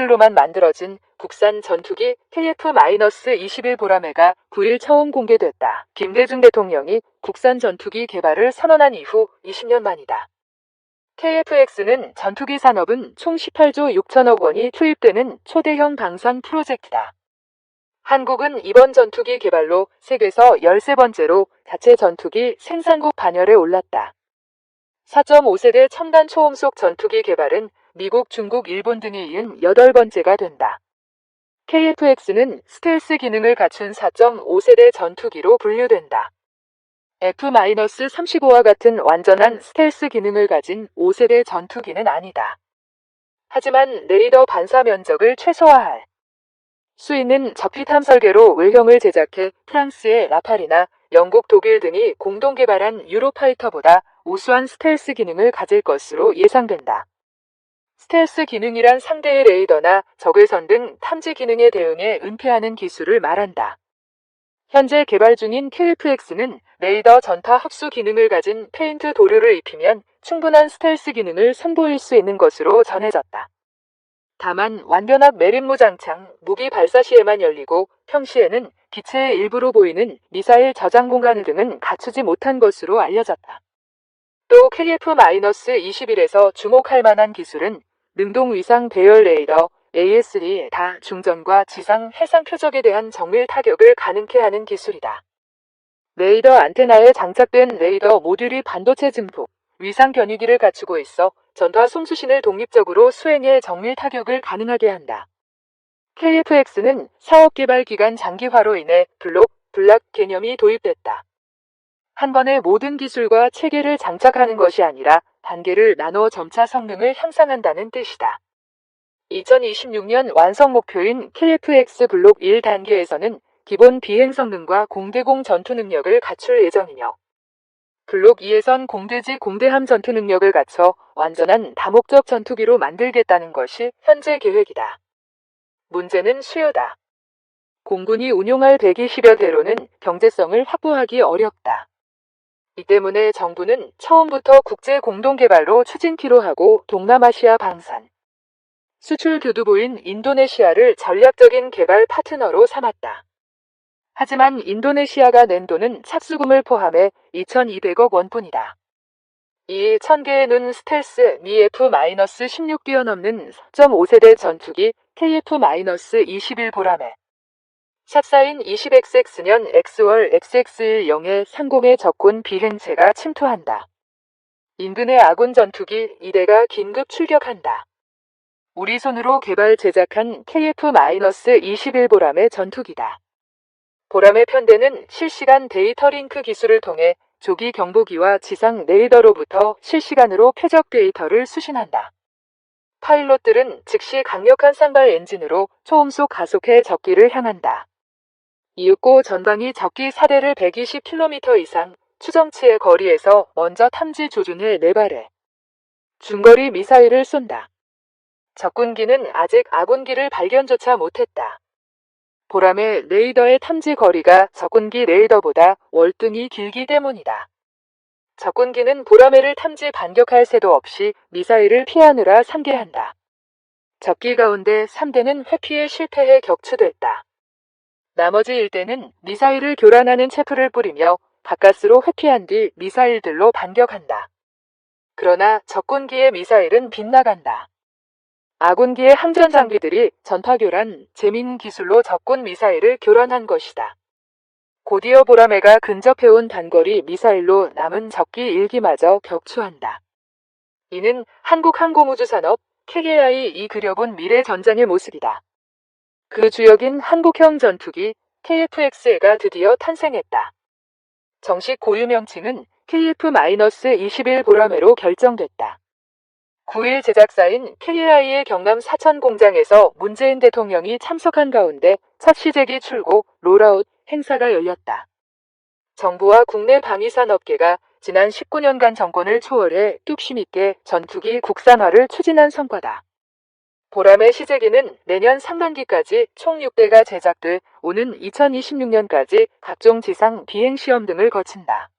전력들로만 만들어진 국산 전투기 KF-21 보라매가 9일 처음 공개됐다. 김대중 대통령이 국산 전투기 개발을 선언한 이후 20년 만이다. KFX는 전투기 산업은 총 18조 6천억 원이 투입되는 초대형 방산 프로젝트다. 한국은 이번 전투기 개발로 세계에서 13번째로 자체 전투기 생산국 반열에 올랐다. 4.5세대 첨단 초음속 전투기 개발은 미국, 중국, 일본 등에 이은 8번째가 된다. KFX는 스텔스 기능을 갖춘 4.5세대 전투기로 분류된다. F-35와 같은 완전한 스텔스 기능을 가진 5세대 전투기는 아니다. 하지만 레이더 반사 면적을 최소화할 수 있는 접히탐 설계로 외형을 제작해 프랑스의 라팔이나 영국, 독일 등이 공동 개발한 유로파이터보다 우수한 스텔스 기능을 가질 것으로 예상된다. 스텔스 기능이란 상대의 레이더나 적을 선등 탐지 기능에 대응해 은폐하는 기술을 말한다. 현재 개발 중인 KFX는 레이더 전타 흡수 기능을 가진 페인트 도료를 입히면 충분한 스텔스 기능을 선보일 수 있는 것으로 전해졌다. 다만 완변압 매립무 장창, 무기 발사 시에만 열리고 평시에는 기체의 일부로 보이는 미사일 저장 공간 등은 갖추지 못한 것으로 알려졌다. 또 KF-21에서 주목할 만한 기술은 능동 위상 배열 레이더 AS3의 다 중전과 지상 해상 표적에 대한 정밀 타격을 가능케 하는 기술이다. 레이더 안테나에 장착된 레이더 모듈이 반도체 증폭, 위상 견유기를 갖추고 있어 전투와 송수신을 독립적으로 수행해 정밀 타격을 가능하게 한다. KFX는 사업 개발 기간 장기화로 인해 블록, 블락 개념이 도입됐다. 한 번에 모든 기술과 체계를 장착하는 것이 아니라 단계를 나눠 점차 성능을 향상한다는 뜻이다. 2026년 완성 목표인 KFX 블록 1단계에서는 기본 비행 성능과 공대공 전투 능력을 갖출 예정이며 블록 2에선 공대지 공대함 전투 능력을 갖춰 완전한 다목적 전투기로 만들겠다는 것이 현재 계획이다. 문제는 수요다. 공군이 운용할 120여 대로는 경제성을 확보하기 어렵다. 이 때문에 정부는 처음부터 국제 공동개발로 추진키로 하고 동남아시아 방산, 수출 교두보인 인도네시아를 전략적인 개발 파트너로 삼았다. 하지만 인도네시아가 낸 돈은 착수금을 포함해 2,200억 원뿐이다. 이 1000개의 눈 스텔스 미 F-16 뛰어넘는 4.5세대 전투기 KF-21 보라매 샵사인 20XX년 X월 XX10의 상공의 적군 비행체가 침투한다. 인근의 아군 전투기 2대가 긴급 출격한다. 우리 손으로 개발 제작한 KF-21 보람의 전투기다. 보람의 편대는 실시간 데이터 링크 기술을 통해 조기 경보기와 지상 레이더로부터 실시간으로 표적 데이터를 수신한다. 파일럿들은 즉시 강력한 산발 엔진으로 초음속 가속해 적기를 향한다. 이윽고 전방이 적기 사대를 120km 이상 추정치의 거리에서 먼저 탐지 조준해 내발해 중거리 미사일을 쏜다. 적군기는 아직 아군기를 발견조차 못했다. 보람의 레이더의 탐지 거리가 적군기 레이더보다 월등히 길기 때문이다. 적군기는 보라매를 탐지 반격할 새도 없이 미사일을 피하느라 상계한다. 적기 가운데 3대는 회피에 실패해 격추됐다. 나머지 1대는 미사일을 교란하는 체프를 뿌리며 바깥으로 회피한 뒤 미사일들로 반격한다. 그러나 적군기의 미사일은 빗나간다. 아군기의 항전 장비들이 전파 교란, 재민 기술로 적군 미사일을 교란한 것이다. 곧이어 보라매가 근접해온 단거리 미사일로 남은 적기 일기마저 격추한다. 이는 한국항공우주산업 KAI 이 그려본 미래 전장의 모습이다. 그 주역인 한국형 전투기 KFX가 드디어 탄생했다. 정식 고유 명칭은 KF-21 보라매로 결정됐다. 9일 제작사인 KAI의 경남 사천 공장에서 문재인 대통령이 참석한 가운데 첫 시제기 출고 롤아웃 행사가 열렸다. 정부와 국내 방위산업계가 지난 19년간 정권을 초월해 뚝심 있게 전투기 국산화를 추진한 성과다. 보람의 시제기는 내년 상반기까지 총 6대가 제작돼 오는 2026년까지 각종 지상 비행 시험 등을 거친다.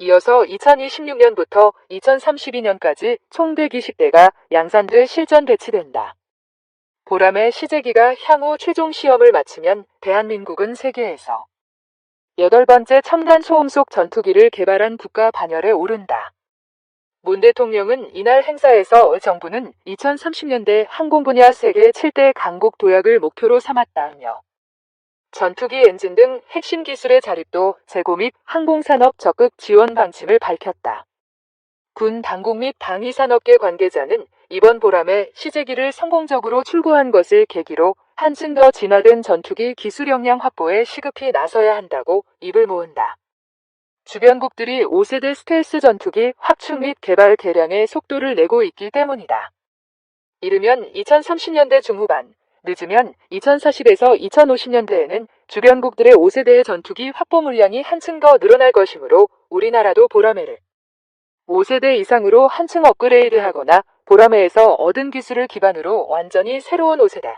이어서 2026년부터 2032년까지 총 120대가 양산돼 실전 배치된다. 보람의 시제기가 향후 최종 시험을 마치면 대한민국은 세계에서 여덟 번째 첨단 소음속 전투기를 개발한 국가 반열에 오른다. 문 대통령은 이날 행사에서 정부는 2030년대 항공 분야 세계 7대 강국 도약을 목표로 삼았다며 전투기 엔진 등 핵심 기술의 자립도 재고 및 항공산업 적극 지원 방침을 밝혔다. 군 당국 및 방위산업계 관계자는 이번 보람에 시제기를 성공적으로 출고한 것을 계기로 한층 더 진화된 전투기 기술 역량 확보에 시급히 나서야 한다고 입을 모은다. 주변국들이 5세대 스텔스 전투기 확충 및 개발 개량에 속도를 내고 있기 때문이다. 이르면 2030년대 중후반, 늦으면 2040에서 2050년대에는 주변국들의 5세대의 전투기 확보 물량이 한층 더 늘어날 것이므로 우리나라도 보라매를 5세대 이상으로 한층 업그레이드하거나 보라매에서 얻은 기술을 기반으로 완전히 새로운 5세대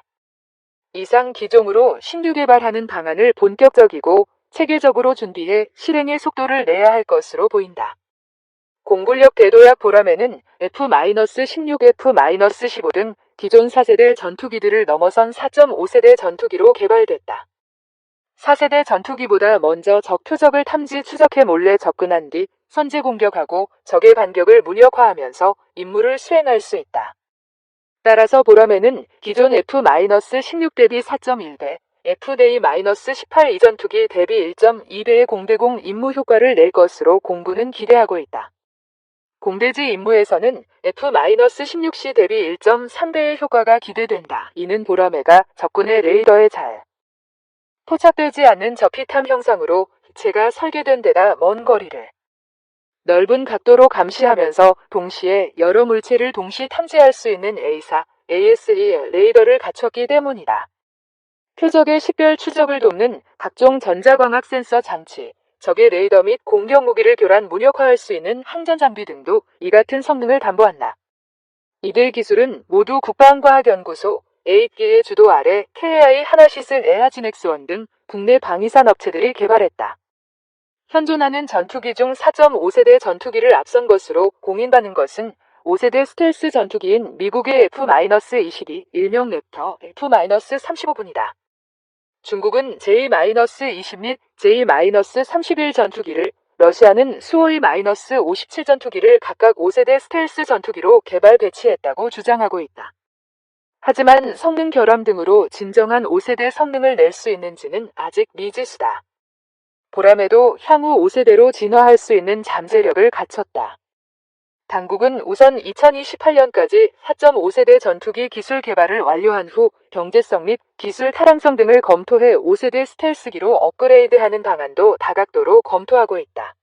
이상 기종으로 신규 개발하는 방안을 본격적이고 체계적으로 준비해 실행의 속도를 내야 할 것으로 보인다. 공군력 대도약 보라매는 F-16, F-15 등 기존 4세대 전투기들을 넘어선 4.5세대 전투기로 개발됐다. 4세대 전투기보다 먼저 적 표적을 탐지 추적해 몰래 접근한 뒤 선제 공격하고 적의 반격을 무력화하면서 임무를 수행할 수 있다. 따라서 보라매는 기존 F-16 대비 4.1배, F-18 이전 투기 대비 1.2배의 공대공 임무 효과를 낼 것으로 공부는 기대하고 있다. 공대지 임무에서는 F-16C 대비 1.3배의 효과가 기대된다. 이는 보라매가 적군의 레이더에 잘 포착되지 않는 저피탐 형상으로 기체가 설계된 데다 먼 거리를 넓은 각도로 감시하면서 동시에 여러 물체를 동시 탐지할 수 있는 A사, ASE 레이더를 갖췄기 때문이다. 표적의 식별 추적을 돕는 각종 전자광학 센서 장치, 적의 레이더 및 공격 무기를 교란 무력화할 수 있는 항전 장비 등도 이 같은 성능을 담보한다. 이들 기술은 모두 국방과학연구소, AP의 주도 아래 KI 하나시슬 에아지넥스원 등 국내 방위산 업체들이 개발했다. 현존하는 전투기 중 4.5세대 전투기를 앞선 것으로 공인받는 것은 5세대 스텔스 전투기인 미국의 F-22, 일명 랩터 F-35분이다. 중국은 J-20 및 J-31 전투기를, 러시아는 수호이-57 전투기를 각각 5세대 스텔스 전투기로 개발 배치했다고 주장하고 있다. 하지만 성능 결함 등으로 진정한 5세대 성능을 낼 수 있는지는 아직 미지수다. 보람에도 향후 5세대로 진화할 수 있는 잠재력을 갖췄다. 당국은 우선 2028년까지 4.5세대 전투기 기술 개발을 완료한 후 경제성 및 기술 타당성 등을 검토해 5세대 스텔스기로 업그레이드하는 방안도 다각도로 검토하고 있다.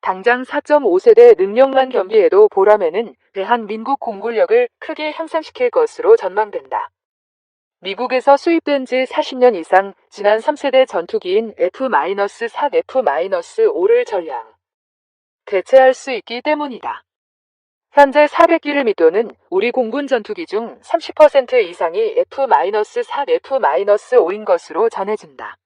당장 4.5세대 능력만 겸비해도 보람에는 대한민국 공군력을 크게 향상시킬 것으로 전망된다. 미국에서 수입된 지 40년 이상 지난 3세대 전투기인 F-4, F-5를 전량 대체할 수 있기 때문이다. 현재 400기를 밑도는 우리 공군 전투기 중 30% 이상이 F-4, F-5인 것으로 전해진다.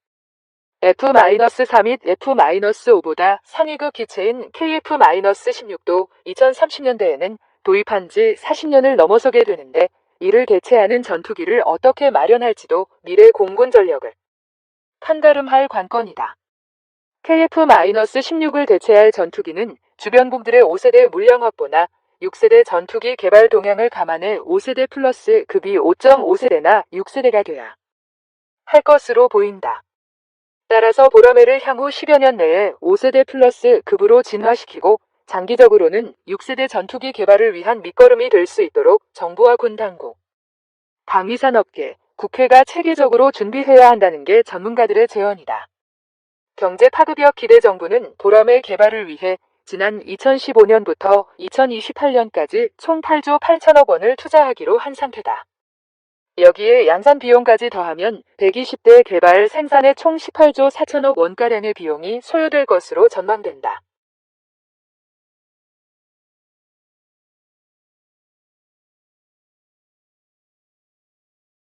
F-4 및 F-5보다 상위급 기체인 KF-16도 2030년대에는 도입한 지 40년을 넘어서게 되는데 이를 대체하는 전투기를 어떻게 마련할지도 미래 공군 전력을 판가름할 관건이다. KF-16을 대체할 전투기는 주변국들의 5세대 물량 확보나 6세대 전투기 개발 동향을 감안해 5세대 플러스 급이 5.5세대나 6세대가 돼야 할 것으로 보인다. 따라서 보라매를 향후 10여 년 내에 5세대 플러스 급으로 진화시키고 장기적으로는 6세대 전투기 개발을 위한 밑거름이 될 수 있도록 정부와 군 당국, 방위산업계, 국회가 체계적으로 준비해야 한다는 게 전문가들의 제언이다. 경제 파급력 기대 정부는 보람의 개발을 위해 지난 2015년부터 2028년까지 총 8조 8천억 원을 투자하기로 한 상태다. 여기에 양산 비용까지 더하면 120대 개발 생산에 총 18조 4천억 원가량의 비용이 소요될 것으로 전망된다.